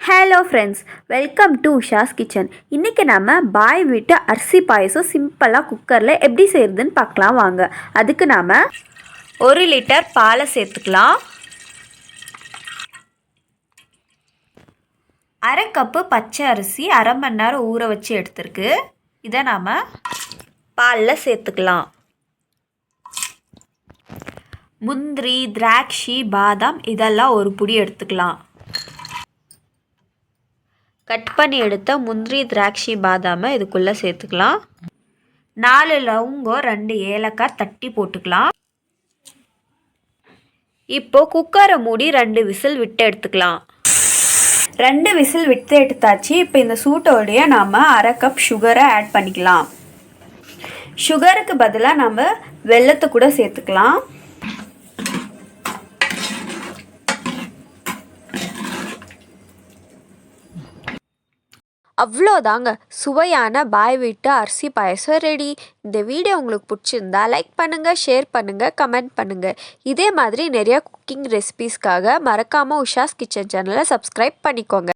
Hello friends welcome to Usha's kitchen இன்றைக்கி நம்ம பாய் வீட்டு அரிசி பாயசம் சிம்பிளாக குக்கரில் எப்படி செய்கிறதுன்னு பார்க்கலாம். வாங்க. அதுக்கு நாம் ஒரு லிட்டர் பாலை சேர்த்துக்கலாம். அரை கப்பு பச்சை அரிசி அரை மணி நேரம் ஊற வச்சு எடுத்துருக்கு. இதை நாம் பாலில் சேர்த்துக்கலாம். முந்திரி திராட்சை பாதாம் இதெல்லாம் ஒரு பொடி எடுத்துக்கலாம். கட் பண்ணி எடுத்த முந்திரி திராட்சை பாதாமை இதுக்குள்ளே சேர்த்துக்கலாம். நாலு லவங்கம் ரெண்டு ஏலக்காய் தட்டி போட்டுக்கலாம். இப்போ குக்கரை மூடி ரெண்டு விசில் விட்டு எடுத்துக்கலாம். ரெண்டு விசில் விட்டு எடுத்தாச்சு. இப்போ இந்த சூட்டோடைய நாம் அரை கப் சுகரை ஆட் பண்ணிக்கலாம். சுகருக்கு பதிலாக நம்ம வெள்ளத்தை கூட சேர்த்துக்கலாம். அவ்வளோதாங்க. சுவையான பாய் வீட்டு அரிசி பாயசம் ரெடி இந்த வீடியோ உங்களுக்கு பிடிச்சிருந்தா லைக் பண்ணுங்கள் ஷேர் பண்ணுங்கள் கமெண்ட் பண்ணுங்கள் இதே மாதிரி நிறையா குக்கிங் ரெசிபீஸ்க்காக மறக்காமல் உஷாஸ் கிச்சன் சேனலை சப்ஸ்கிரைப் பண்ணிக்கோங்க.